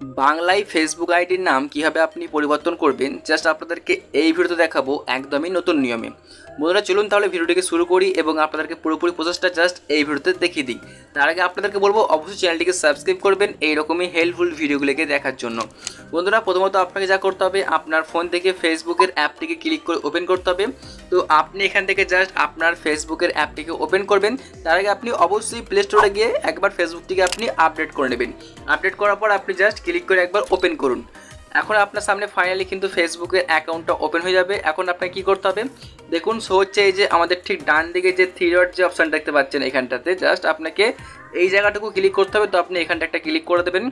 বাংলায় ফেসবুক আইডির নাম কীভাবে আপনি পরিবর্তন করবেন জাস্ট আপনাদেরকে এই ভিডিওতে দেখাবো একদমই নতুন নিয়মে। বন্ধুরা, চলুন তাহলে ভিডিওটিকে শুরু করি এবং আপনাদেরকে পুরোপুরি প্রসেসটা জাস্ট এই ভিডিওতে দেখিয়ে দিই। তার আগে আপনাদেরকে বলব, অবশ্যই চ্যানেলটিকে সাবস্ক্রাইব করবেন এইরকমই হেল্পফুল ভিডিওগুলিকে দেখার জন্য। বন্ধুরা, প্রথমত আপনাকে যা করতে হবে, আপনার ফোন থেকে ফেসবুকের অ্যাপটিকে ক্লিক করে ওপেন করতে হবে। তো আপনি এখান থেকে জাস্ট আপনার ফেসবুকের অ্যাপটিকে ওপেন করবেন। তার আগে আপনি অবশ্যই প্লে স্টোরে গিয়ে একবার ফেসবুকটিকে আপনি আপডেট করে নেবেন। আপডেট করার পর আপনি জাস্ট ক্লিক করে একবার ওপেন করুন। এখন আপনার সামনে ফাইনালি কিন্তু ফেসবুকের অ্যাকাউন্টটা ওপেন হয়ে যাবে। এখন আপনাকে কী করতে হবে? দেখুন শো হচ্ছে এই যে আমাদের ঠিক ডান দিকে যে থ্রি ডট যে অপশান দেখতে পাচ্ছেন এখানটাতে জাস্ট আপনাকে এই জায়গাটুকু ক্লিক করতে হবে। তো আপনি এখানটা একটা ক্লিক করে দেবেন।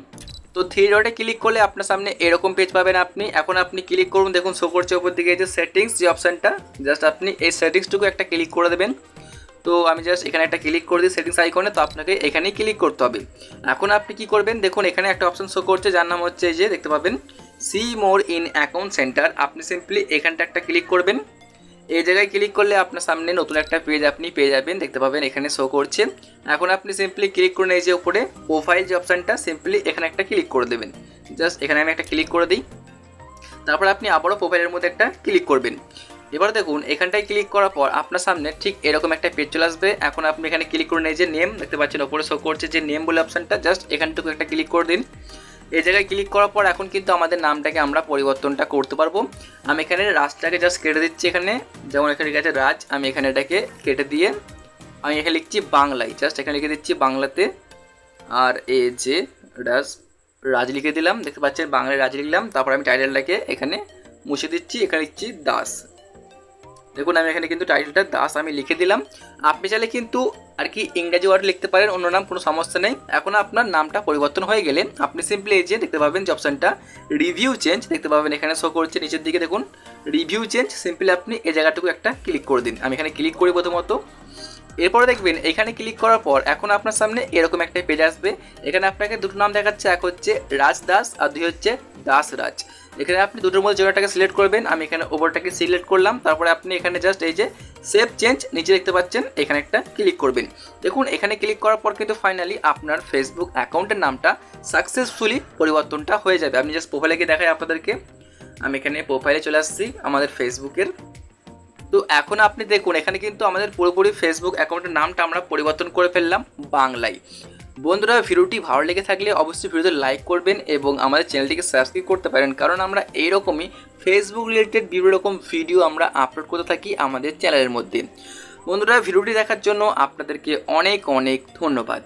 তো থ্রি ডটে ক্লিক করলে আপনার সামনে এরকম পেজ পাবেন আপনি। এখন আপনি ক্লিক করুন, দেখুন শো করছে ওপর দিকে যে সেটিংস যে অপশানটা জাস্ট আপনি এই সেটিংসটুকু একটা ক্লিক করে দেবেন। তো আমি জাস্ট এখানে একটা ক্লিক করে দিই সেটিংস আইকনে তো আপনাকে এখানেই ক্লিক করতে হবে। এখন আপনি কি করবেন, দেখুন এখানে একটা অপশন শো করছে, যার নাম হচ্ছে যে, দেখতে পাবেন see more in account center আপনি সিম্পলি এখানটা একটা ক্লিক করবেন। এই জায়গায় ক্লিক করলে আপনার সামনে নতুন একটা পেজ আপনি পেয়ে যাবেন, দেখতে পাবেন এখানে শো করছে। এখন আপনি সিম্পলি ক্লিক করুন এই যে উপরে প্রোফাইল যে অপশানটা সিম্পলি এখানে একটা ক্লিক করে দেবেন। জাস্ট এখানে আমি একটা ক্লিক করে দিই। তারপর আপনি আবারও প্রোফাইলের মধ্যে একটা ক্লিক করবেন। এবার দেখুন, এখানটায় ক্লিক করার পর আপনার সামনে ঠিক এরকম একটা পেজ চলে আসবে। এখন আপনি এখানে ক্লিক করুন এই যে নেম দেখতে পাচ্ছেন ওপরে শো করছে যে নেম বলে অপশানটা জাস্ট এখানটুকু একটা ক্লিক করে দিন। এই জায়গায় ক্লিক করার পর এখন কিন্তু আমাদের নামটাকে আমরা পরিবর্তনটা করতে পারব। আমি এখানে রাজটাকে জাস্ট কেটে দিচ্ছি এখানে। যেমন এখানে গেছে রাজ, আমি এখানে এটাকে কেটে দিয়ে আমি এখানে লিখছি বাংলায়। জাস্ট এখানে লিখে দিচ্ছি বাংলাতে। আর এ যে রাজ রাজ লিখে দিলাম। দেখতে পাচ্ছেন, বাংলায় রাজ লিখলাম। তারপর আমি টাইটেলটাকে এখানে মুছে দিচ্ছি। এখানে লিখছি দাস। দেখুন, আমি এখানে কিন্তু টাইটেলটা দাস আমি লিখে দিলাম। আপনি চাইলে কিন্তু আর কি ইংরাজি ওয়ার্ড লিখতে পারেন, অন্য নাম কোনো সমস্যা নেই। এখন আপনার নামটা পরিবর্তন হয়ে গেলে আপনি সিম্পলি এই যে দেখতে পাবেন যে অপশানটা রিভিউ চেঞ্জ দেখতে পাবেন। এখানে শো করছে, নিচের দিকে দেখুন রিভিউ চেঞ্জ সিম্পলি আপনি এই জায়গাটুকু একটা ক্লিক করে দিন। আমি এখানে ক্লিক করি প্রথমত। এরপরে দেখবেন, এখানে ক্লিক করার পর এখন আপনার সামনে এরকম একটা পেজ আসবে। এখানে আপনাকে দুটো নাম দেখাচ্ছে, এক হচ্ছে রাজ দাস আর দুই হচ্ছে দাস রাজ। এখানে আপনি দুটোর মধ্যে জায়গাটাকে সিলেক্ট করবেন, আমি এখানে ওভারটাকে সিলেক্ট করলাম, তারপরে আপনি এখানে জাস্ট এই যে সেভ চেঞ্জ নিচে দেখতে পাচ্ছেন, এখানে একটা ক্লিক করবেন। দেখুন, এখানে ক্লিক করার পর কিন্তু ফাইনালি আপনার ফেসবুক অ্যাকাউন্টের নামটা সাকসেসফুলি পরিবর্তনটা হয়ে যাবে। আমি জাস্ট প্রোফাইলে গিয়ে দেখাই আপনাদেরকে। আমি এখানে প্রোফাইলে চলে আসছি, আমাদের ফেসবুকের তো এখন আপনি দেখুন, এখানে কিন্তু আমাদের পুরোপুরি ফেসবুক অ্যাকাউন্টের নামটা আমরা পরিবর্তন করে ফেললাম বাংলায়। বন্ধুরা, ভিডিওটি ভালো লেগে থাকলে অবশ্যই ভিডিওতে লাইক করবেন এবং আমাদের চ্যানেলটিকে সাবস্ক্রাইব করতে পারেন। কারণ আমরা এইরকমই ফেসবুক রিলেটেড বিভিন্ন রকম ভিডিও আমরা আপলোড করতে থাকি আমাদের চ্যানেলের মধ্যে। বন্ধুরা, ভিডিওটি দেখার জন্য আপনাদেরকে অনেক অনেক ধন্যবাদ।